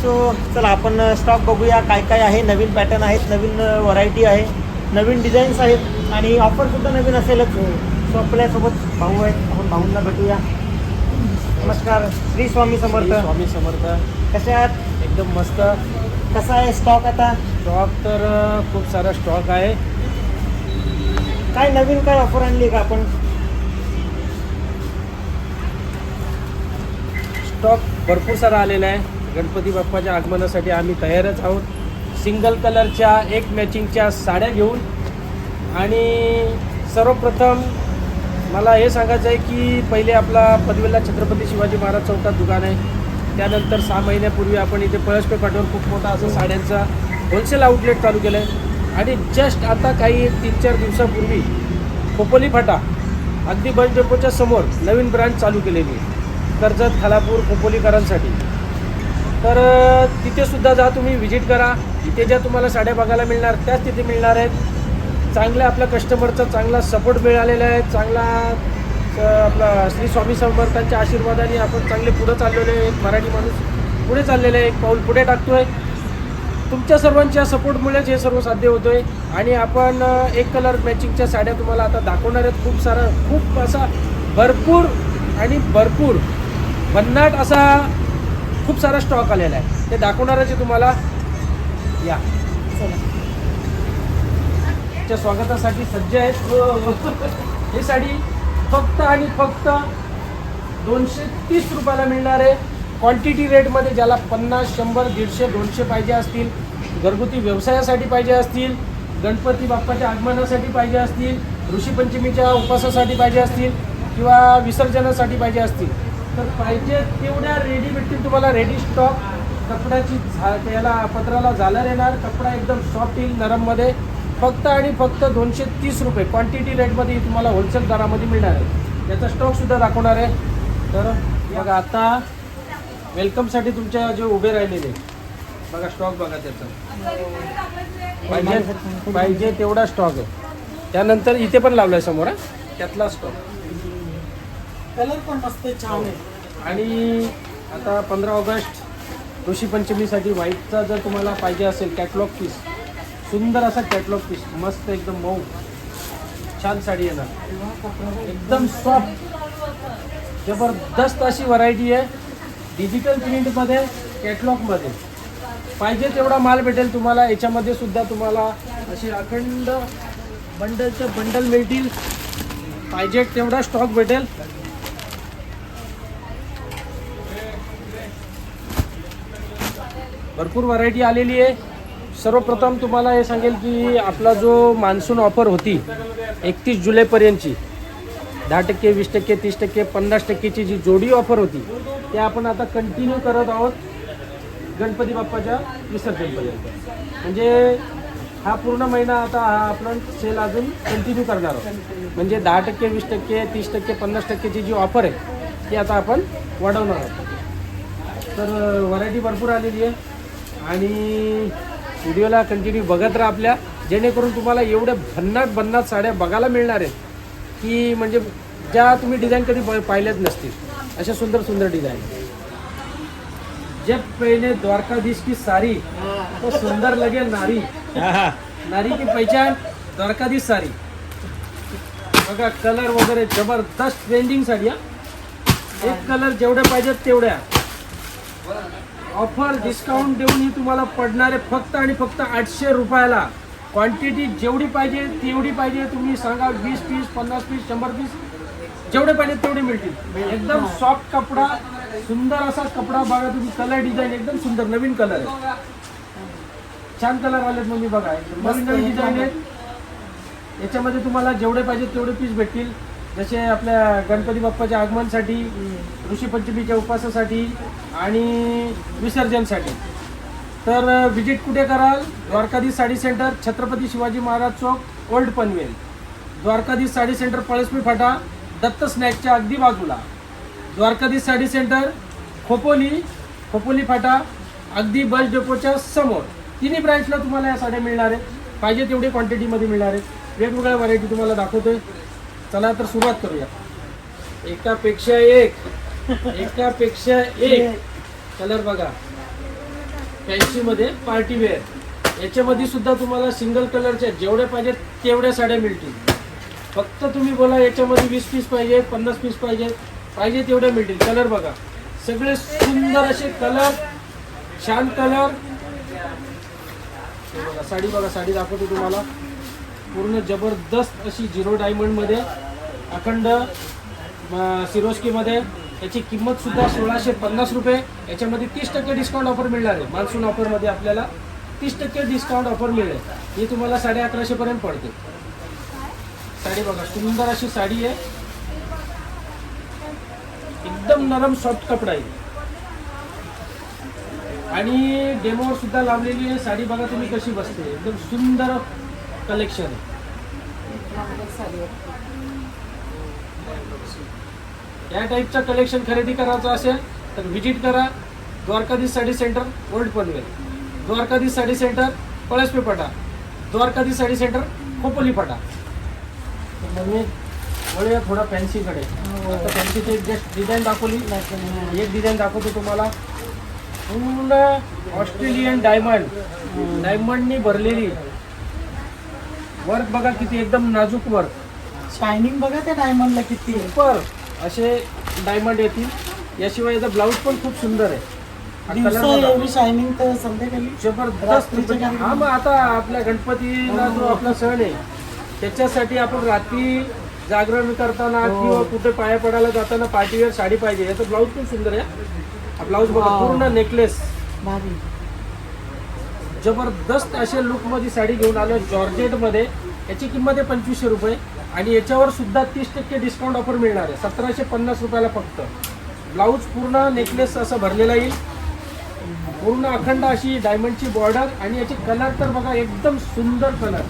So चला आपण stock बघूया काय काय आहे. नवीन पॅटर्न आहेत नवीन व्हरायटी आहे. नवीन डिझाईन्स आहेत आणि ऑफरसुद्धा नवीन असेलच. सो आपल्यासोबत भाऊ आहेत. आपण भाऊंना भेटूया. नमस्कार. श्री स्वामी समर्थ. स्वामी समर्थ. कसे आहात? एकदम मस्त. कसा आहे स्टॉक आता? स्टॉक तर खूप सारा स्टॉक आहे. काय नवीन काय ऑफर आणली का आपण? स्टॉक भरपूर सारा आलेला आहे. गणपती बाप्पाच्या आगमनासाठी आम्ही तयारच आहोत. सिंगल कलरच्या एक मॅचिंगच्या साड्या घेऊन. आणि सर्वप्रथम मला हे सांगायचं आहे की पहिले आपला पदवीला छत्रपती शिवाजी महाराज चौकात दुकान आहे. त्यानंतर सहा महिन्यापूर्वी आपण इथे पळसपे फाट्यावर खूप मोठा असं साड्यांचा होलसेल आउटलेट चालू केलं आहे आणि जस्ट आता काही तीन चार दिवसापूर्वी खोपोली फाटा अगदी बस डेपोच्या समोर नवीन ब्रँच चालू केलेली आहे. कर्जत खालापूर खोपोलीकरांसाठी. तर तिथेसुद्धा तिथे सुद्धा जा तुम्ही व्हिजिट करा. इथे ज्या तुम्हाला साड्या बघायला मिळणार त्याच तिथे मिळणार आहेत. चांगल्या आपल्या कस्टमरचा चांगला सपोर्ट मिळालेला आहे. चांगला आपला श्री स्वामी समर्थांच्या आशीर्वादाने आपण चांगले पुढं चाललेलो आहे. एक मराठी माणूस पुढे चाललेलं आहे. एक पाऊल पुढे टाकतो आहे तुमच्या सर्वांच्या सपोर्टमुळेच हे सर्व साध्य होतो आहे आणि आपण एक कलर मॅचिंगच्या साड्या तुम्हाला आता दाखवणार आहेत. खूप सारा खूप असा भरपूर आणि भरपूर भन्नाट असा खूप सारा स्टॉक आलेला आहे. ते दाखवणारच आहे तुम्हाला. या. च्या स्वागतासाठी सज्ज आहेत. हो, हो. ही साडी फक्त आणि फक्त दोनशे तीस रुपयाला मिळणार आहे. क्वांटिटी रेटमध्ये ज्याला पन्नास शंभर दीडशे दोनशे पाहिजे असतील घरगुती व्यवसायासाठी पाहिजे असतील गणपती बाप्पाच्या आगमनासाठी पाहिजे असतील ऋषीपंचमीच्या उपवासासाठी पाहिजे असतील किंवा विसर्जनासाठी पाहिजे असतील तर पाहिजे तेवढ्या रेडी भेटतील तुम्हाला रेडी स्टॉक कपड्याची झा त्याला पत्राला झालर येणार. कपडा एकदम सॉफ्ट येईल नरममध्ये. फक्त आणि फक्त दोनशे तीस रुपये. क्वांटिटी रेटमध्ये तुम्हाला होलसेल दरामध्ये मिळणार आहे. त्याचा स्टॉकसुद्धा दाखवणार आहे. तर बघा आता वेलकमसाठी तुमच्या जे उभे राहिलेले बघा स्टॉक बघा त्याचा. पाहिजे पाहिजे तेवढा स्टॉक आहे. त्यानंतर इथे पण लावला आहे समोर त्यातला स्टॉक कलर पण मस्त छान आहे. आणि आता पंधरा ऑगस्ट ऋषीपंचमीसाठी व्हाईटचा जर तुम्हाला पाहिजे असेल कॅटलॉग पीस सुंदर असा कॅटलॉग पीस मस्त एकदम मऊ छान साडी येणार. एकदम सॉफ्ट जबरदस्त अशी व्हरायटी आहे. डिजिटल प्रिंटमध्ये कॅटलॉगमध्ये पाहिजे तेवढा माल भेटेल तुम्हाला याच्यामध्ये सुद्धा तुम्हाला असे अखंड बंडलचे बंडल मिळतील. पाहिजे तेवढा स्टॉक भेटेल. भरपूर व्हरायटी आलेली आहे. सर्वप्रथम तुम्हाला हे सांगेल की आपला जो मान्सून ऑफर होती एकतीस जुलैपर्यंतची दहा टक्के वीस टक्के तीस टक्के पन्नास टक्केची जी जोडी ऑफर होती ते आपण आता कंटिन्यू करत आहोत गणपती बाप्पाच्या विसर्जनपर्यंत. म्हणजे हा पूर्ण महिना आता हा आपण सेल अजून कंटिन्यू करणार आहोत. म्हणजे दहा टक्के वीस टक्के तीस टक्के पन्नास टक्केची जी ऑफर आहे ती आता आपण वाढवणार आहोत. तर व्हरायटी भरपूर आलेली आहे. आणि व्हिडिओला कंटिन्यू बघत राहा आपल्या. जेणेकरून तुम्हाला एवढ्या भन्नाट भन्नाट साड्या बघायला मिळणार आहेत की म्हणजे ज्या तुम्ही डिझाईन कधी प- पाहिल्याच नसतील. अशा सुंदर सुंदर डिझाईन जब पहिले द्वारकाधीश की सारी तो सुंदर लगे नारी. नारी की पहचान द्वारकाधीश सारी. बघा कलर वगैरे जबरदस्त ट्रेंडिंग साडी एक कलर जेवढ्या पाहिजेत तेवढ्या. ऑफर डिस्काउंट देऊन ही तुम्हाला पडणारे फक्त आणि फक्त आठशे रुपयाला क्वांटिटी जेवढी पाहिजे तेवढी पाहिजे. तुम्ही सांगा वीस पीस पन्नास पीस शंभर पीस जेवढे पाहिजे तेवढे मिळतील. एकदम सॉफ्ट कपडा सुंदर असा कपडा बघा तुम्ही. कलर डिझाईन एकदम सुंदर नवीन कलर आहे. छान कलर आलेत मग मी बघा नवीन नवीन डिझाईन आहेत याच्यामध्ये तुम्हाला जेवढे पाहिजे तेवढे पीस भेटतील. जसे आपल्या गणपती बाप्पाच्या आगमनसाठी ऋषीपंचमीच्या उपवासासाठी आणि विसर्जनसाठी. तर विजिट कुठे कराल? द्वारकाधीश साडी सेंटर छत्रपती शिवाजी महाराज चौक ओल्ड पनवेल. द्वारकाधीश साडी सेंटर पळसपी फाटा दत्त स्नॅकच्या अगदी बाजूला. द्वारकाधीश साडी सेंटर खोपोली खोपोली फाटा अगदी बस डेपोच्या समोर. तिन्ही ब्रँचला तुम्हाला या साड्या मिळणार आहेत. पाहिजे तेवढी क्वांटिटीमध्ये मिळणार आहेत. वेगवेगळ्या व्हरायटी तुम्हाला दाखवतोय. चला तर सुरुवात करूया. एकापेक्षा एक. एकापेक्षा एक. कलर बघा. फॅन्सीमध्ये पार्टी वेअर. याच्यामध्ये सुद्धा तुम्हाला सिंगल कलरच्या जेवढ्या पाहिजेत तेवढ्या साड्या मिळतील. फक्त तुम्ही बोला याच्यामध्ये वीस पीस पाहिजे पन्नास पीस पाहिजे. पाहिजे तेवढ्या मिळतील. कलर बघा. सगळे सुंदर असे कलर छान कलर. बघा साडी बघा साडी दाखवतो तुम्हाला. पूर्ण जबरदस्त अशी झिरो डायमंडमध्ये अखंड सिरोस्कीमध्ये. याची किंमत सुद्धा सोळाशे पन्नास रुपये. याच्यामध्ये तीस टक्के डिस्काउंट ऑफर मिळणार आहे. मान्सून ऑफरमध्ये आपल्याला तीस टक्के डिस्काउंट ऑफर मिळेल. ही तुम्हाला साडे अकराशेपर्यंत पडते. साडी बघा सुंदर अशी साडी आहे. एकदम नरम सॉफ्ट कपडा आहे. आणि डेमोवर सुद्धा लावलेली आहे. साडी बघा तुम्ही कशी बसते. एकदम सुंदर कलेक्शन आहे. या टाईपचं कलेक्शन खरेदी करायचं असेल तर व्हिजिट करा. Dwarkadhish sari centre old Panvel Dwarkadhish sari centre Palaspe फाटा द्वारकाधीश साडी सेंटर खोपोली फाटा तर मग मी वळूया थोडा फॅन्सीकडे आता फॅन्सीची एक जस्ट डिझाईन दाखवली. एक डिझाईन दाखवतो तुम्हाला. पूर्ण ऑस्ट्रेलियन डायमंड डायमंडनी भरलेली. वर्क बघा किती एकदम नाजूक वर्क शायनिंग बघा त्या डायमंडला किती आहे. सुपर असे डायमंड येतील याशिवाय याचा ब्लाऊज पण खूप सुंदर आहे हा colour दिवसा बघा. एवढी शायनिंग तर संध्याकाळी जबरदस्त रात्रीच्या म्हणजे-. हा मग आता आपल्या गणपतीला जो आपला सण आहे त्याच्यासाठी आपण रात्री जागरण करताना हो. किंवा कुठे पाया पडायला जाताना पार्टीवेअर साडी पाहिजे याचं ब्लाऊज पण सुंदर आहे हा ब्लाऊज बघा Wow. पूर्ण नेकलेस भारी जबरदस्त असे लुकमध्ये साडी घेऊन आलो जॉर्जेटमध्ये. याची किंमत आहे पंचवीसशे रुपये. आणि याच्यावर सुद्धा तीस टक्के डिस्काउंट ऑफर मिळणार आहे. सतराशे पन्नास रुपयाला फक्त. ब्लाऊज पूर्ण नेकलेस असं भरलेला येईल पूर्ण अखंड अशी डायमंडची बॉर्डर आणि याचे कलर तर बघा एकदम सुंदर कलर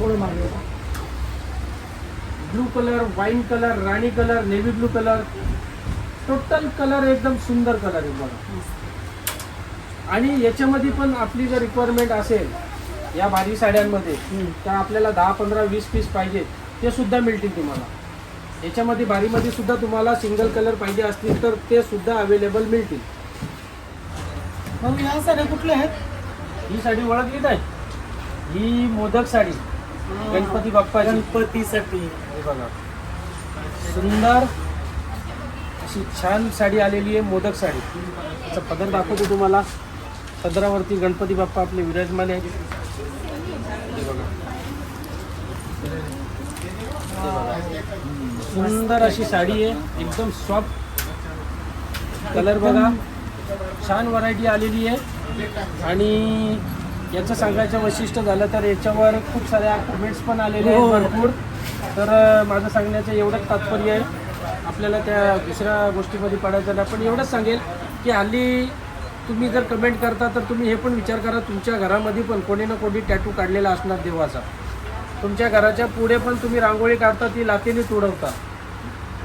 थोडं मागे ब्लू कलर वाईन कलर राणी colour navy blue colour total colour एकदम सुंदर कलर आहे बघा. आणि याच्यामध्ये पण आपली जर रिक्वायरमेंट असेल या भारी साड्यांमध्ये तर आपल्याला दहा पंधरा वीस पीस पाहिजे. ते सुद्धा मिळतील तुम्हाला. याच्यामध्ये भारीमध्ये सुद्धा तुम्हाला सिंगल कलर पाहिजे असतील तर ते सुद्धा अवेलेबल मिळतील. मग ह्या साड्या कुठल्या आहेत? ही साडी ओळखली नाही. ही मोदक साडी. गणपती बाप्पाची. गणपतीसाठी. हे बघा. सुंदर अशी छान साडी आलेली आहे मोदक साडी. त्याचा पदर दाखवतो तुम्हाला. पदरावरती गणपती बाप्पा आपले विराजमान आहेत. सुंदर अशी साडी आहे. एकदम सॉफ्ट कलर बघा. छान व्हरायटी आलेली आहे. आणि याचं सांगायचं वैशिष्ट्य झालं तर याच्यावर खूप साऱ्या कमेंट्स पण आलेले आहेत हो. भरपूर. तर माझं सांगण्याचं एवढंच तात्पर्य आहे. आपल्याला त्या दुसऱ्या गोष्टीमध्ये पडायचं नाही. पण एवढंच सांगेल की हल्ली तुम्ही जर कमेंट करता तर तुम्ही हे पण विचार करा तुमच्या घरामध्ये पण कोणी ना कोणी टॅटू काढलेला असणार देवाचा. तुमच्या घराच्या पुढे पण तुम्ही रांगोळी काढता ती लातेने तुडवता.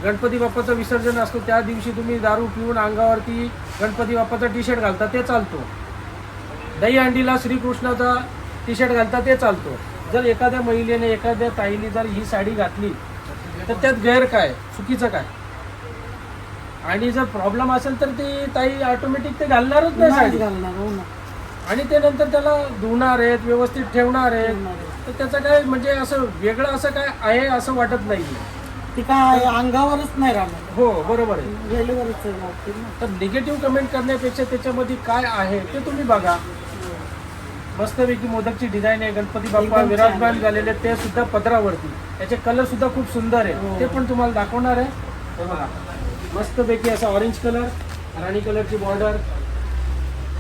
गणपती बाप्पाचं विसर्जन असतो त्या दिवशी तुम्ही दारू पिऊन अंगावरती गणपती बाप्पाचा टी शर्ट घालता ते चालतो. दहीहंडीला श्रीकृष्णाचा टी शर्ट घालता ते चालतो. जर एखाद्या महिलेने एखाद्या ताईने जर ही साडी घातली तर त्यात गैर काय? चुकीचं काय? आणि जर प्रॉब्लेम असेल तर ती ताई ऑटोमॅटिक ते घालणारच नाही साडी. घालणार हो ना. आणि ते नंतर त्याला धुणार आहेत व्यवस्थित ठेवणार आहेत. तर त्याचं काय म्हणजे असं वेगळं असं काय आहे असं वाटत नाही. ती काय अंगावरच नाही राहणार. हो बरोबर आहे. वेळेवरच राहतील ना तर निगेटिव्ह कमेंट करण्यापेक्षा त्याच्यामध्ये काय आहे ते तुम्ही बघा. मस्तपैकी मोदकची डिझाईन आहे. गणपती बाप्पा एकदम छान. विराजमान झालेले ते सुद्धा पदरावरती. त्याचे कलर सुद्धा खूप सुंदर आहे हो. ते पण तुम्हाला दाखवणार आहे. हे बघा. मस्तपैकी असा ऑरेंज कलर राणी कलरची बॉर्डर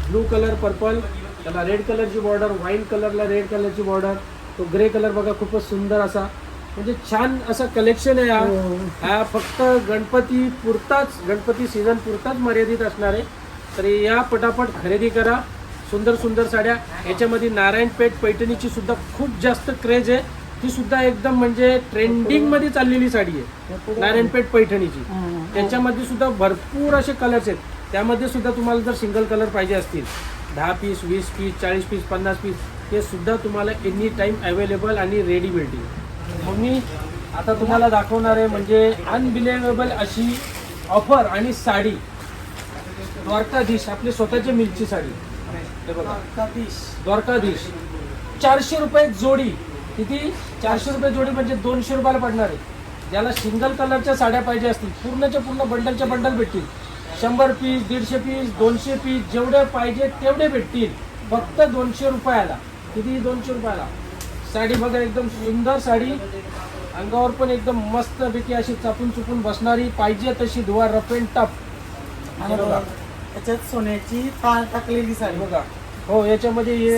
ब्लू कलर पर्पल त्याला रेड कलरची बॉर्डर व्हाईट कलरला रेड कलरची बॉर्डर तो ग्रे कलर बघा खूपच सुंदर असा. म्हणजे छान असं कलेक्शन आहे हो. हा. हा फक्त गणपती पुरताच गणपती सीझन पुरताच मर्यादित असणार आहे. तर या पटापट खरेदी करा. सुंदर सुंदर साड्या. याच्यामध्ये नारायणपेठ पैठणीची सुद्धा खूप जास्त क्रेज आहे. ती सुद्धा एकदम म्हणजे ट्रेंडिंगमध्ये चाललेली साडी आहे. नारायणपेठ पैठणीची. हा. त्याच्यामध्ये सुद्धा भरपूर असे कलर्स आहेत. त्यामध्ये सुद्धा तुम्हाला जर सिंगल कलर पाहिजे असतील दहा पीस वीस पीस चाळीस पीस पन्नास पीस ते सुद्धा तुम्हाला एनी टाईम अवेलेबल आणि रेडी मिळतील मग मी आता तुम्हाला दाखवणार आहे म्हणजे अनबिलेवेबल अशी ऑफर आणि साडी. द्वारकाधीश आपली स्वतःची मिलची साडी. हे द्वारकाधीश. द्वारकाधीश. चारशे रुपये जोडी. किती? चारशे रुपये जोडी म्हणजे दोनशे रुपयाला पडणार आहे. ज्याला सिंगल कलरच्या साड्या पाहिजे असतील पूर्णच्या पूर्ण बंडलच्या बंडल भेटतील. शंभर पीस दीडशे पीस दोनशे पीस जेवढे पाहिजे तेवढे भेटतील. फक्त दोनशे रुपयाला. किती? दोनशे रुपयाला. साडी बघा एकदम सुंदर साडी. अंगावर पण एकदम मस्तपैकी अशी चापून चुपून बसणारी. पाहिजे तशी धुवा रफ अँड टफ आणि बघा. त्याच्यात सोन्याची तार टाकलेली साडी. बघा. हो याच्यामध्ये हे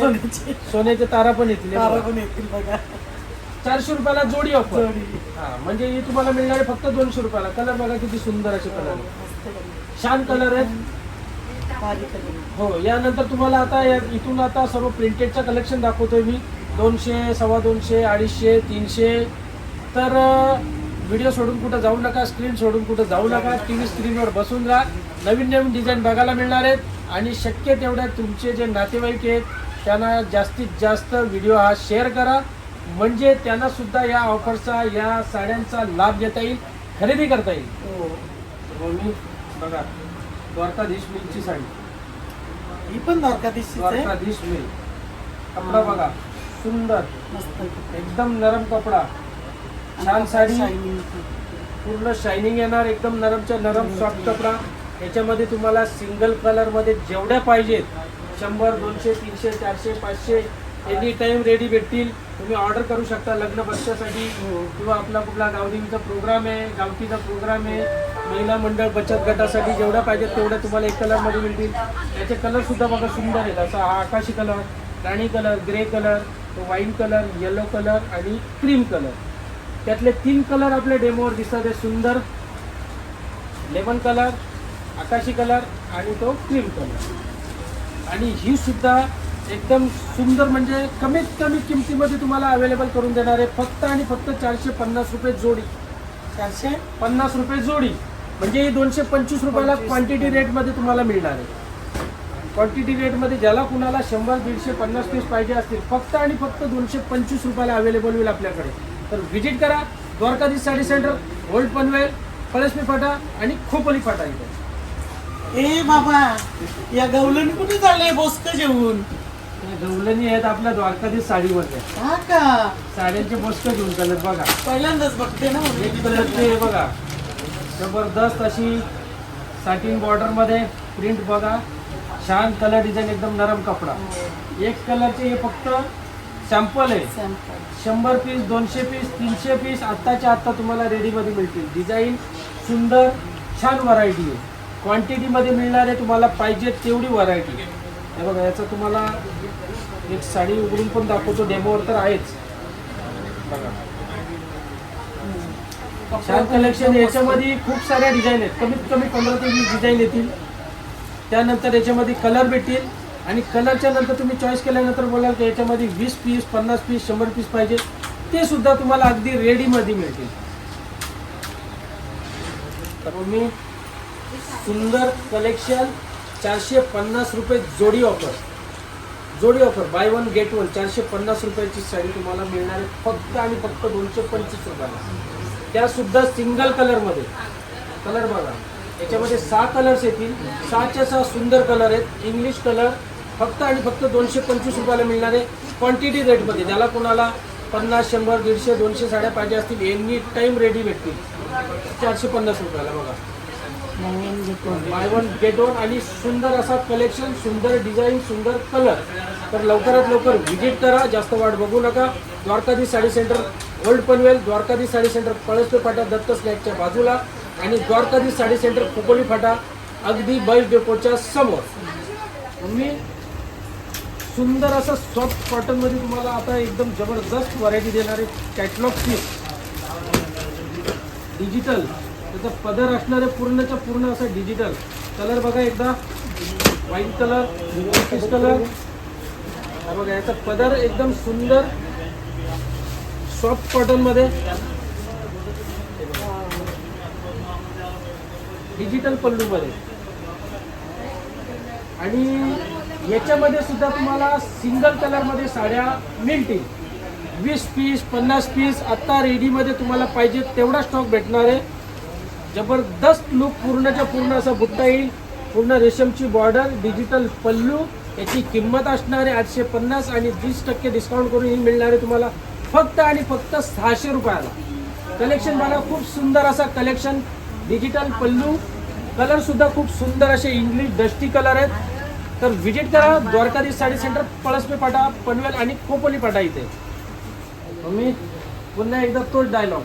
सोन्याची. तारा पण येतील. हे तारा बघा. पण येतील बघा. चारशे रुपयाला जोडी ऑफर जोडी. हा म्हणजे हे तुम्हाला मिळणार आहे फक्त दोनशे रुपयाला. कलर बघा किती सुंदर असे कलर मस्त. छान कलर आहेत. भारी. हो यानंतर तुम्हाला आता या इथून आता सर्व प्रिंटेडचं कलेक्शन दाखवतोय मी. दोनशे सव्वा दोनशे अडीचशे तीनशे. तर व्हिडिओ सोडून कुठं जाऊ नका स्क्रीन सोडून कुठं जाऊ नका. टी व्ही स्क्रीनवर बसून राहा. नवीन नवीन डिझाईन बघायला मिळणार आहेत. आणि शक्य तेवढ्या तुमचे जे नातेवाईक आहेत त्यांना जास्तीत जास्त व्हिडिओ हा शेअर करा. म्हणजे त्यांना सुद्धा या ऑफरचा या साड्यांचा लाभ घेता येईल खरेदी करता येईल. हो. मी बघा द्वारकाधीश मिलची साडी. ही पण द्वारकाधीशचीच आहे? द्वारकाधीश मिल. कपडा बघा सुंदर. मस्त. एकदम नरम कपडा. छान साडी. पूर्ण शायनिंग येणार एकदम नरमच्या नरम सॉफ्ट कपडा. याच्यामध्ये तुम्हाला सिंगल कलरमध्ये जेवढ्या पाहिजेत शंभर दोनशे तीनशे चारशे पाचशे एनी टाईम रेडी भेटतील. तुम्ही ऑर्डर करू शकता लग्न बसण्यासाठी हो. किंवा आपला कुठला गावदेवीचा प्रोग्राम आहे गावकीचा प्रोग्राम आहे महिला मंडळ बचत गटासाठी जेवढ्या पाहिजेत तेवढ्या तुम्हाला एक कलरमध्ये मिळतील. त्याचे कलरसुद्धा बघा सुंदर आहेत. असा हा आकाशी कलर राणी colour grey colour wine colour yellow colour आणि क्रीम कलर त्यातले तीन कलर आपल्या डेमोवर दिसतात. हे सुंदर लेमन कलर आकाशी कलर आणि तो क्रीम कलर. आणि ही सुद्धा एकदम सुंदर म्हणजे कमीत कमी किमतीमध्ये तुम्हाला अवेलेबल करून देणार आहे. फक्त आणि फक्त चारशे पन्नास रुपये जोडी. चारशे पन्नास रुपये जोडी. म्हणजे ही दोनशे पंचवीस रुपयाला क्वांटिटी रेटमध्ये तुम्हाला मिळणार आहे. क्वांटिटी रेटमध्ये ज्याला कुणाला शंभर दीडशे पन्नास पीस पाहिजे असतील फक्त आणि फक्त दोनशे पंचवीस रुपयाला अवेलेबल होईल आपल्याकडे. तर व्हिजिट करा. द्वारकाधीश साडी सेंटर ओल्ड पनवेल पळसमी फाटा आणि खोपोली फाटा इथे. ए बाबा या गवलन कुठे चाललंय? बोसक जेवून. गवलनी आहेत आपल्या द्वारकाधीश साडीमध्ये हा का? साड्यांचे मस्त घेऊन चालत बघा. पहिल्यांदाच बघते ना म्हणून. एक बघा. जबरदस्त अशी साटिन बॉर्डरमध्ये प्रिंट बघा. छान कलर डिझाईन एकदम नरम कपडा. एक कलरचे हे फक्त सॅम्पल आहे. Sample. शंभर पीस दोनशे पीस तीनशे पीस आत्ताच्या आत्ता तुम्हाला रेडीमध्ये मिळतील. डिझाईन सुंदर छान व्हरायटी आहे. क्वांटिटीमध्ये मिळणार आहे तुम्हाला पाहिजे तेवढी व्हरायटी हे बघा याचं तुम्हाला एक साडी उघडून पण दाखवतो. डेमोवर तर आहेच. बघा. छान कलेक्शन याच्यामध्ये खूप साऱ्या डिझाईन आहेत. कमीत कमी पंधरा ते वीस डिझाईन येतील. त्यानंतर याच्यामध्ये कलर भेटतील. आणि कलरच्या नंतर तुम्ही चॉईस केल्यानंतर बोलाल की याच्यामध्ये वीस पीस पन्नास पीस शंभर पीस पाहिजे. ते सुद्धा तुम्हाला अगदी रेडीमध्ये मिळतील. तर मी सुंदर कलेक्शन चारशे पन्नास रुपये जोडी ऑफर जोडी offer buy one get one चारशे पन्नास रुपयाची साडी तुम्हाला मिळणार आहे. फक्त आणि फक्त दोनशे पंचवीस रुपयाला. त्यासुद्धा सिंगल कलरमध्ये कलर बघा. याच्यामध्ये सहा कलर्स येतील. सहाच्या सहा सुंदर कलर आहेत. इंग्लिश कलर फक्त आणि फक्त दोनशे पंचवीस रुपयाला मिळणार आहे. क्वांटिटी रेटमध्ये ज्याला कोणाला पन्नास शंभर दीडशे दोनशे साड्या पाहिजे असतील एनी टाईम रेडी भेटतील. चारशे पन्नास रुपयाला बघा. बाय वन गेट वन आणि सुंदर असा कलेक्शन सुंदर डिझाईन सुंदर कलर तर लवकरात लवकर व्हिजिट करा जास्त वाट बघू नका. Dwarkadhish sari centre old Panvel Dwarkadhish sari centre Palaspe फाटा दत्त स्नॅकच्या बाजूला आणि द्वारकाधीश साडी सेंटर खोपोली फाटा अगदी बस डेपोच्या समोर. मी सुंदर असं सॉफ्ट कॉटनमध्ये तुम्हाला आता एकदम जबरदस्त व्हरायटी देणारे कॅटलॉग पीस डिजिटल त्याचा पदर असणारे पूर्णच्या पूर्ण असं डिजिटल कलर बघा एकदा. व्हाईट कलर फिश कलर हा बघा याचा पदर एकदम सुंदर सॉफ्ट कॉटनमध्ये. डिजिटल पल्लू मध्ये आणि याच्यामध्ये सुद्धा तुम्हाला सिंगल कलरमध्ये साड्या मिळतील. वीस पीस पन्नास पीस आत्ता रेडीमध्ये तुम्हाला पाहिजे तेवढा स्टॉक भेटणार आहे. जबरदस्त लुक पूर्णच्या पूर्ण असा बुट्टा येईल. पूर्ण रेशमची बॉर्डर डिजिटल पल्लू याची किंमत असणार आहे आठशे पन्नास आणि वीस टक्के डिस्काउंट करून ही मिळणार आहे तुम्हाला फक्त आणि फक्त सहाशे रुपयाला. कलेक्शन बघा खूप सुंदर असा कलेक्शन डिजिटल पल्लू. कलर सुद्धा खूप सुंदर असे इंग्लिश डस्टी कलर आहेत. तर व्हिजिट करा द्वारकाधीश साडी सेंटर पळसपे पाटा पनवेल आणि खोपोली पाटा इथे. मी पुन्हा एकदा तोच डायलॉग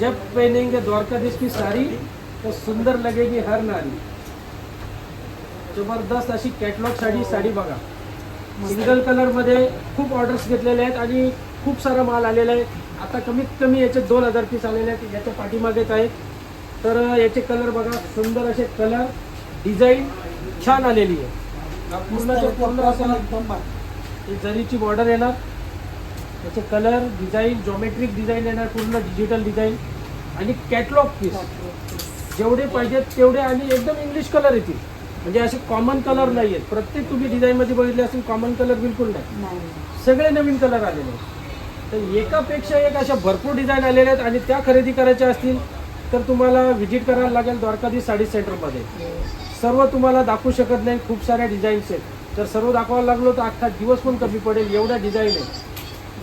जब पहनेंगे द्वारकाधीश की साड़ी तो सुंदर लगेगी हर नारी। जबरदस्त अशी कॅटलॉग साडी साडी बघा. सिंगल कलरमध्ये खूप ऑर्डर्स घेतलेले आहेत आणि खूप सारा माल आलेला आहे. आता कमीत कमी याचे दोन हजार पीस आलेले आहेत याच्या पाठीमागेच आहेत तर याचे कलर बघा सुंदर असे कलर डिझाईन छान आलेली आहे. पूर्णच्या पूर्ण असं. ही जरीची बॉर्डर येणार. त्याचे कलर डिझाईन जॉमेट्रिक डिझाईन येणार पूर्ण डिजिटल डिझाईन आणि कॅटलॉग पीस जेवढे पाहिजेत तेवढे आणि एकदम इंग्लिश कलर येतील. म्हणजे असे कॉमन कलर नाही आहेत प्रत्येक तुम्ही डिझाईनमध्ये बघितले असेल कॉमन कलर बिलकुल नाही. सगळे नवीन कलर आलेले आहेत. तर एकापेक्षा एक अशा भरपूर डिझाईन आलेल्या आहेत आणि त्या खरेदी करायच्या असतील तर तुम्हाला व्हिजिट करायला लागेल द्वारकाधी साडी सेंटरमध्ये सर्व तुम्हाला दाखवू शकत नाही. खूप साऱ्या डिझाईन्स आहेत. जर सर्व दाखवायला लागलो तर अख्खा दिवस पण कमी पडेल. एवढ्या डिझाईन आहे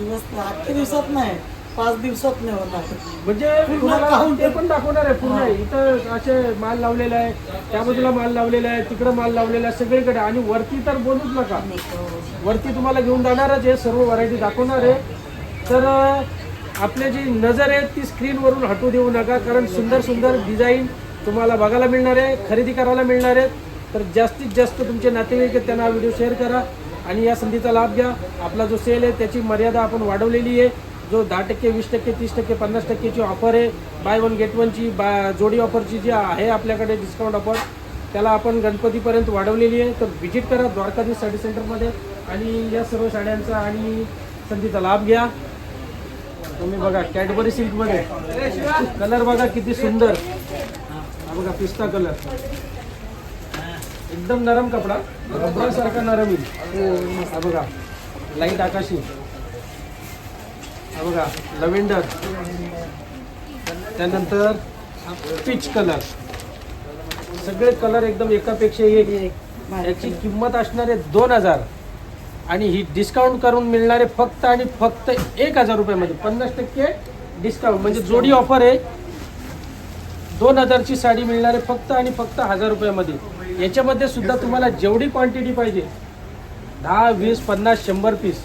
दिवस आजच्या दिवसात नाही पाच दिवसात नाही होणार. म्हणजे तुम्हाला ते पण दाखवणार आहे पूर्ण इथं असे माल लावलेला आहे त्या बाजूला माल लावलेला आहे तिकडं माल लावलेला आहे सगळीकडे. आणि वरती तर बोलूच नका. वरती तुम्हाला घेऊन जाणारच आहे सर्व व्हरायटी दाखवणार आहे. तर आपली जी नजर आहे ती स्क्रीनवरून हटू देऊ नका कारण सुंदर सुंदर डिझाईन तुम्हाला बघायला मिळणार आहे खरेदी करायला मिळणार आहे. तर जास्तीत जास्त तुमचे नातेवाईक आहेत त्यांना हा व्हिडिओ शेअर करा. आणि या संधीचा लाभ घ्या. आपला जो सेल आहे त्याची मर्यादा आपण वाढवलेली आहे. जो दहा टक्के वीस टक्के तीस टक्के पन्नास टक्केची ऑफर आहे बाय वन गेट वनची बा जोडी ऑफरची जी आहे आपल्याकडे डिस्काउंट ऑफर त्याला आपण गणपतीपर्यंत वाढवलेली आहे. तर व्हिजिट करा द्वारकाधीश साडी सेंटरमध्ये आणि या सर्व साड्यांचा आणि संधीचा लाभ घ्या. तुम्ही बघा कॅडबरी सिल्कमध्ये कलर बघा किती सुंदर. हा बघा पिस्ता कलर एकदम नरम कपडा रबरासारखा नरम येईल. हा बघा लाइट आकाशी. हा बघा लव्हेंडर त्यानंतर पिच कलर सगळे कलर एकदम एकापेक्षा एक. याची किंमत असणारे दोन हजार. आणि ही डिस्काउंट करून मिळणारे फक्त आणि फक्त एक हजार रुपयामध्ये. पन्नास टक्के डिस्काउंट म्हणजे जोडी ऑफर आहे. दोन हजारची साडी मिळणारे फक्त आणि फक्त हजार रुपयामध्ये. याच्यामध्ये सुद्धा तुम्हाला जेवढी क्वांटिटी पाहिजे दहा वीस पन्नास शंभर पीस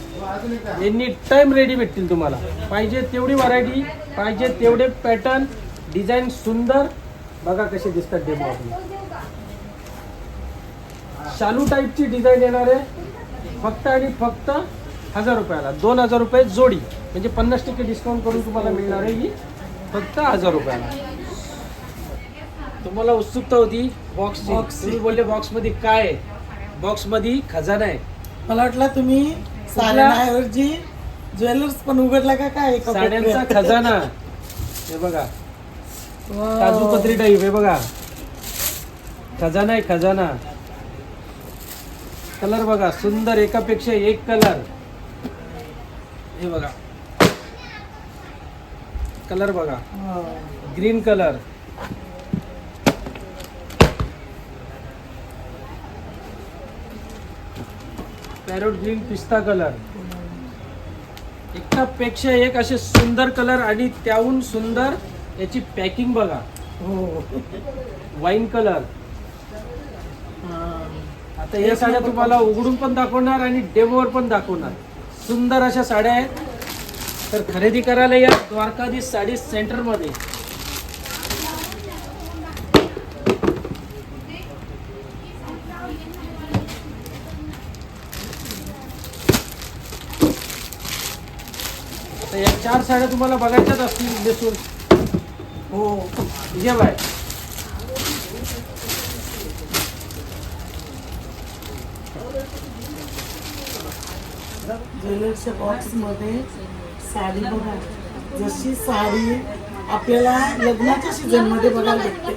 एनी टाइम रेडी भेटतील तुम्हाला. पाहिजे तेवढी व्हरायटी पाहिजे तेवढे पॅटर्न डिझाईन सुंदर. बघा कसे दिसतात डेमो आपले. शालू टाईपची डिझाईन येणार आहे. फक्त आणि फक्त हजार रुपयाला. दोन हजार रुपये जोडी. म्हणजे पन्नास टक्के डिस्काउंट करून तुम्हाला मिळणार आहे ही फक्त हजार रुपयाला. तुम्हाला उत्सुकता होती बॉक्स Box. तुम्ही बोलले बॉक्समध्ये काय आहे? बॉक्समध्ये खजाना आहे. मला वाटलं तुम्ही साड्यांऐवजी ज्वेलर्स पण उघडला का काय एका साड्यांचा कोपऱ्यात? खजाना. हे बघा. Wow. काजूपत्री टाईप हे बघा. खजाना आहे खजाना. कलर बघा सुंदर एकापेक्षा एक कलर हे बघा. कलर बघा. Wow. Green colour parrot green पिस्ता कलर. एकापेक्षा एक असे सुंदर कलर आणि त्याहून सुंदर याची पॅकिंग बघा. हो. Wine colour. आता या साड्या तुम्हाला उघडून पण दाखवणार आणि डेमोवर पण दाखवणार. सुंदर अशा साड्या आहेत. तर खरेदी करायला या द्वारकाधीश साडी सेंटरमध्ये. चार साड्या तुम्हाला बघायच्याच असतील बेसून हो घे बाय. ज्वेलर्सच्या बॉक्समध्ये साडी बघा. जशी साडी आपल्याला लग्नाच्या सीझनमध्ये बघायला भेटते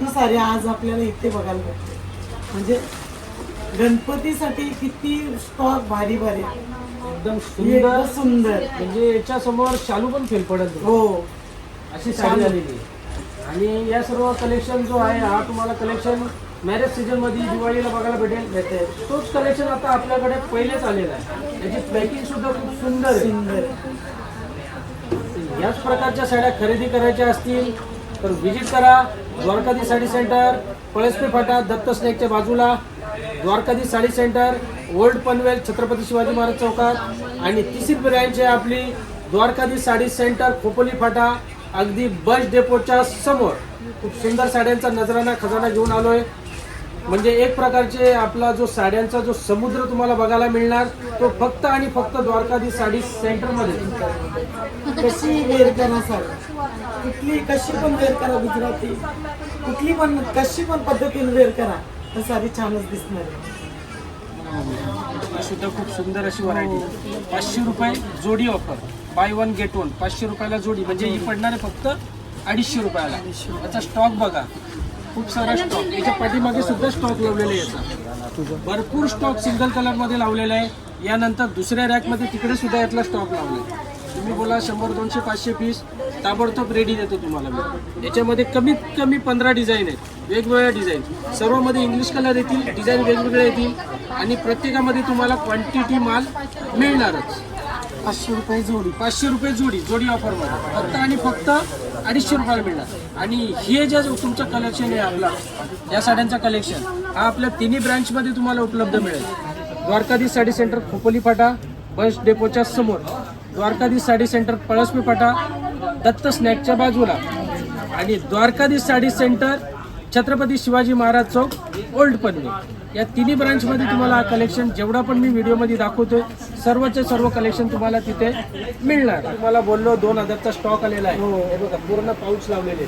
ती साडी आज आपल्याला इथे बघायला भेटते. म्हणजे गणपतीसाठी किती स्टॉक भारी भारी एकदम एकदम सुंदर सुंदर. म्हणजे याच्या समोर शालू पण फेल पडत. हो. अशी साडी आहे. आणि या सर्व कलेक्शन जो आहे हा तुम्हाला कलेक्शन मॅरेज सीझनमध्ये दिवाळीला बघायला भेटेल तोच कलेक्शन आता आपल्याकडे पहिलेच आलेला आहे. याची पॅकिंग सुद्धा खूप सुंदर सुंदर याच प्रकारच्या साड्या खरेदी करायच्या असतील तर व्हिजिट करा. द्वारकाधी साडी सेंटर पळसपे फाटा दत्त स्नॅकच्या बाजूला. द्वारकाधी साडी सेंटर ओल्ड पनवेल छत्रपती शिवाजी महाराज चौकात आणि तिसरी ब्रँच आहे आपली द्वारकाधी साडी सेंटर खोपोली फाटा अगदी बस डेपोच्या समोर. खूप सुंदर साड्यांचा नजराना खजाना घेऊन आलोय. म्हणजे एक प्रकारचे आपला जो साड्यांचा जो समुद्र तुम्हाला बघायला मिळणार तो फक्त आणि फक्त द्वारकाधी साडी सेंटरमध्ये. कशी वेअर करा साडी कुठली कशी पण वेअर करा गुजराती. कुठली पण कशी पण पद्धतीने वेअर करा. तर साडी छानच दिसणार आहे. सुद्धा खूप सुंदर अशी व्हरायटी पाचशे रुपये जोडी offer buy one get one पाचशे रुपयाला जोडी. म्हणजे ही पडणार आहे फक्त अडीचशे रुपयाला. याचा स्टॉक बघा. खूप सारा स्टॉक याच्या पाठीमागे सुद्धा स्टॉक लावलेला आहे याचा. भरपूर स्टॉक सिंगल कलरमध्ये लावलेला आहे. यानंतर दुसऱ्या रॅकमध्ये तिकडे सुद्धा यातला स्टॉक लावलाय तुम्ही बोला शंभर दोनशे पाचशे पीस ताबडतोब रेडी देतो तुम्हाला मी. याच्यामध्ये कमीत कमी पंधरा डिझाईन आहेत. वेगवेगळ्या डिझाईन सर्वमध्ये इंग्लिश कलर येतील डिझाईन वेगवेगळे येतील आणि प्रत्येकामध्ये तुम्हाला क्वांटिटी माल मिळणारच. पाचशे रुपये जोडी. पाचशे रुपये जोडी जोडी ऑफरमध्ये फक्त आणि फक्त अडीचशे रुपयाला मिळणार. आणि हे जे तुमचं कलेक्शन आहे आपला या साड्यांचं कलेक्शन हा आपल्या तिन्ही ब्रँचमध्ये तुम्हाला उपलब्ध मिळेल. द्वारकाधीश साडी सेंटर खोपोली फाटा बस डेपोच्या समोर. द्वारकाधीश साडी सेंटर पळसपी फाटा दत्त स्नॅकच्या बाजूला. आणि द्वारकाधीश साडी सेंटर छत्रपती शिवाजी महाराज चौक ओल्ड पनवेल. या तिन्ही ब्रांचमध्ये तुम्हाला हा कलेक्शन जेवढा पण मी व्हिडिओमध्ये दाखवतोय सर्वचे सर्व कलेक्शन तुम्हाला तिथे मिळणार. तुम्हाला बोललो दोन हजारचा स्टॉक आलेला आहे. हे बघा पूर्ण पाऊच लावलेले.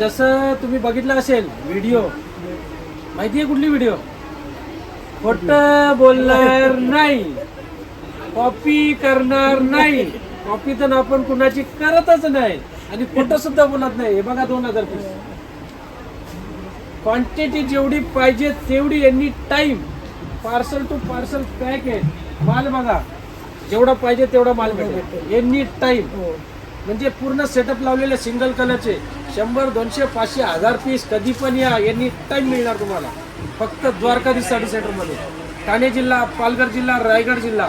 जसं तुम्ही बघितलं असेल व्हिडिओ. माहिती आहे कुठली व्हिडिओ? खोट बोलणार नाही. कॉपी करणार नाही. कॉपी तर आपण कुणाची करतच नाही. आणि खोटं सुद्धा बोलत नाही. हे बघा दोन हजार पीस क्वांटिटी जेवढी पाहिजे तेवढी यांनी time parcel to parcel pack आहे. माल बघा. जेवढा पाहिजे तेवढा माल भेटेल. एनी टाइम म्हणजे पूर्ण सेटअप लावलेले सिंगल कलरचे शंभर दोनशे पाचशे हजार पीस कधी पण या यांनी टाइम मिळणार तुम्हाला. फक्त द्वारकाधीश साडी सेंटरमध्ये ठाणे जिल्हा पालघर जिल्हा रायगड जिल्हा.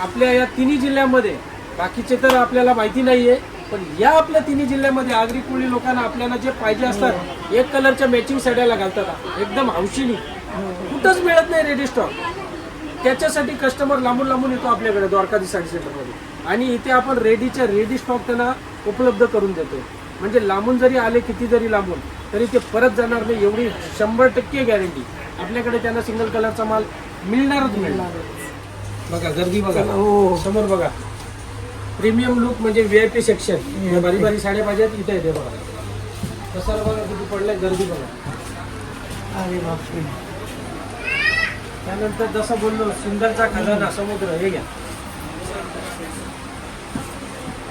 आपल्या या तिन्ही जिल्ह्यामध्ये बाकीचे तर आपल्याला माहिती नाहीये पण या आपल्या तिन्ही जिल्ह्यामध्ये आगरी कोळी लोकांना आपल्याला जे पाहिजे असतात एक कलरच्या मॅचिंग साड्याला घालतात एकदम हौशीनी. कुठंच मिळत नाही रेडी स्टॉक त्याच्यासाठी कस्टमर लांबून लांबून येतो आपल्याकडे द्वारकाधी साडी सेंटरमध्ये आणि इथे आपण रेडीच्या रेडी स्टॉक त्यांना उपलब्ध करून देतो म्हणजे लांबून जरी आले किती जरी लांबून तरी ते परत जाणार नाही एवढी शंभर टक्के गॅरंटी आपल्याकडे त्यांना सिंगल कलरचा माल मिळणारच मिळणार. बघा गर्दी बघा. समोर बघा. प्रीमियम लुक म्हणजे व्ही आय पी सेक्शन बारी बारी साड्या पाहिजेत इथे येते बघा. कसं बघा किती पडलंय गर्दी बघा. अरे बापरे. त्यानंतर जसं बोललो सुंदरचा खजाना समुद्र हे घ्या.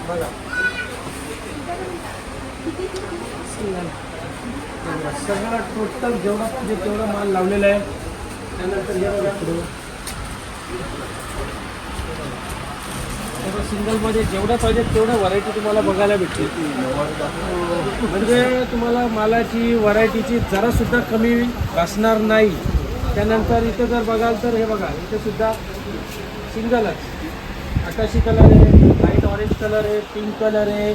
बघा. सगळं टोटल जेवढा पाहिजे तेवढा माल लावलेला आहे त्यानंतर हे बघा. सिंगलमध्ये जेवढं पाहिजे तेवढं व्हरायटी तुम्हाला बघायला भेटते. म्हणजे तुम्हाला मालाची व्हरायटीची जरा सुद्धा कमी भासणार नाही. त्यानंतर इथे जर बघाल तर हे बघा इथे सुद्धा सिंगलच आकाशी कलर आहे लाइट ऑरेंज कलर आहे पिंक कलर आहे.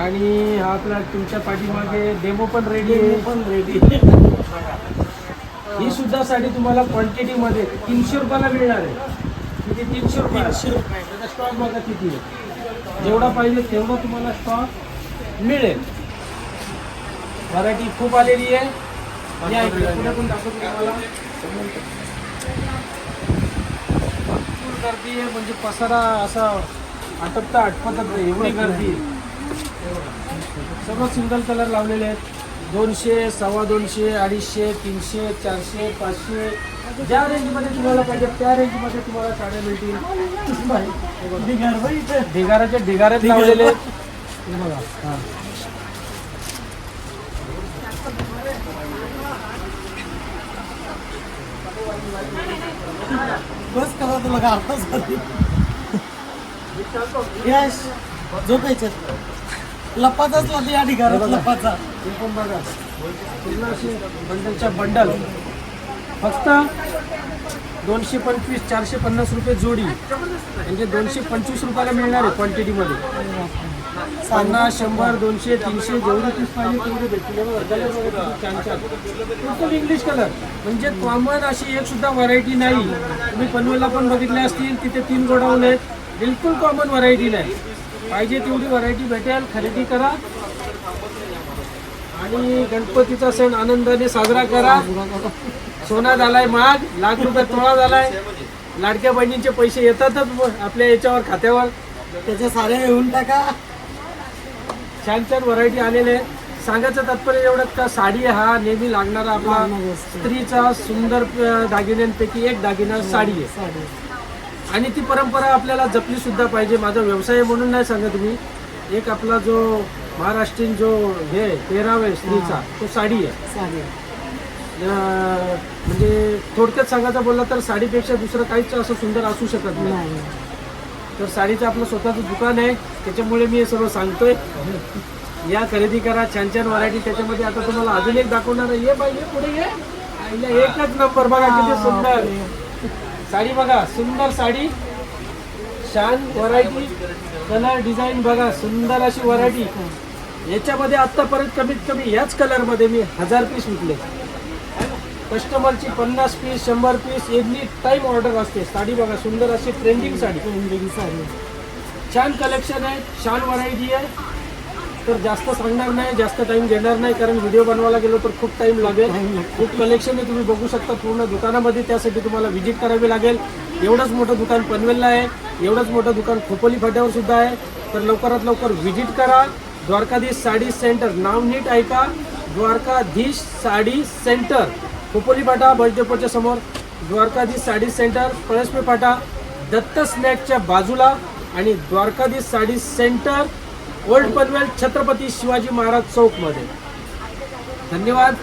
आणि हा आपला तुमच्या पाठीमागे डेमो पण रेडी आहे. पण रेडी ही सुद्धा साडी तुम्हाला क्वांटिटीमध्ये तीनशे रुपयाला मिळणार आहे. किती तीनशे रुपये तीनशे रुपये स्टॉक बघा किती आहे. जेवढा पाहिजे तेवढा तुम्हाला स्टॉक मिळेल. व्हरायटी खूप आलेली आहे. या इकडे पुढे पण दाखवतो तुम्हाला. भरपूर गर्दी आहे म्हणजे पसारा असा आटपता आटपतच नाही एवढी गर्दी सर्व सिंगल कलर लावलेले आहेत. दोनशे सव्वा दोनशे अडीचशे तीनशे चारशे पाचशे ज्या रेंजमध्ये तुम्हाला पाहिजे त्या रेंजमध्ये तुम्हाला साड्या मिळतील. ढिगाराचे ढिगारेच लावलेले. हे बघा हा. बस करा तुला गारठा झाली यश झोपायच्यात लपाचाच लागली या ढिगारात लपाचा. बंडलच्या बंडल. फक्त दोनशे पंचवीस चारशे पन्नास रुपये जोडी. म्हणजे दोनशे पंचवीस रुपयाला मिळणार आहे क्वांटिटीमध्ये पन्नास शंभर दोनशे तीनशे जेवढे पीस पाहिजे तेवढे भेटतील. छान छान. इंग्लिश कलर म्हणजे कॉमन अशी एक सुद्धा व्हरायटी नाही. तुम्ही पनवेलला पण बघितले असतील तिथे तीन गोडाऊन आहेत. बिलकुल कॉमन व्हरायटी नाही. पाहिजे तेवढी व्हरायटी भेटेल खरेदी करा. आणि गणपतीचा सण आनंदाने साजरा करा. सोना झालाय महाग लाख रुपये तोळा झालाय. लाडक्या बहिणींचे पैसे येतातच आपल्या याच्यावर खात्यावर. त्याच्या साड्या घेऊन टाका. छान छान व्हरायटी आलेले सांगायचं तात्पर्य एवढंच का साडी हा नेहमी लागणारा आपला. स्त्रीचा सुंदर दागिन्यांपैकी एक दागिना साडी आहे. आणि ती परंपरा आपल्याला जपली सुद्धा पाहिजे. माझा व्यवसाय म्हणून नाही सांगत मी. एक आपला जो महाराष्ट्रीयन जो हे पेहराव आहे स्त्रीचा तो साडी आहे. म्हणजे थोडक्यात सांगायचं बोललं तर साडीपेक्षा दुसरं काहीच असं सुंदर असू शकत नाही. तर साडीचं आपलं स्वतःचं दुकान आहे त्याच्यामुळे मी हे सर्व सांगतोय. या खरेदी करा छान छान व्हरायटी त्याच्यामध्ये. आता तुम्हाला अजून एक दाखवणार आहे. ये बाई ये पुढे ये. एकच नंबर बघा किती सुंदर. साडी बघा सुंदर साडी. छान व्हरायटी कलर डिझाईन बघा सुंदर अशी व्हरायटी याच्यामध्ये आतापर्यंत कमीत कमी याच कलरमध्ये मी हजार पीस विकले. कस्टमरची पन्नास पीस शंभर पीस एनी टाईम ऑर्डर असते. साडी बघा सुंदर अशी ट्रेंडिंग साडी. ट्रेंडिंग साडी. छान कलेक्शन आहे छान व्हरायटी आहे. तर जास्त सांगणार नाही जास्त टाइम घेणार नाही कारण व्हिडिओ बनवायला गेलो तर खूप टाइम लागेल. खूप कलेक्शन आहे तुम्ही बघू शकता पूर्ण दुकानामध्ये. त्यासाठी तुम्हाला व्हिजिट करावी लागेल. एवढंच मोठं दुकान पनवेलला आहे. एवढंच मोठं दुकान खोपोली फाट्यावर सुद्धा आहे. तर लवकरात लवकर व्हिजिट करा. द्वारकाधीश साडी सेंटर नाव नीट ऐका. द्वारकाधीश साडी सेंटर खोपोली फाटा बस डेपोच्या समोर द्वारकाधीश साडी सेंटर पळसपे फाटा दत्त स्नॅकच्या बाजूला आणि द्वारकाधीश साडी सेंटर ओल्ड पनवेल छत्रपती शिवाजी महाराज चौकमध्ये. धन्यवाद.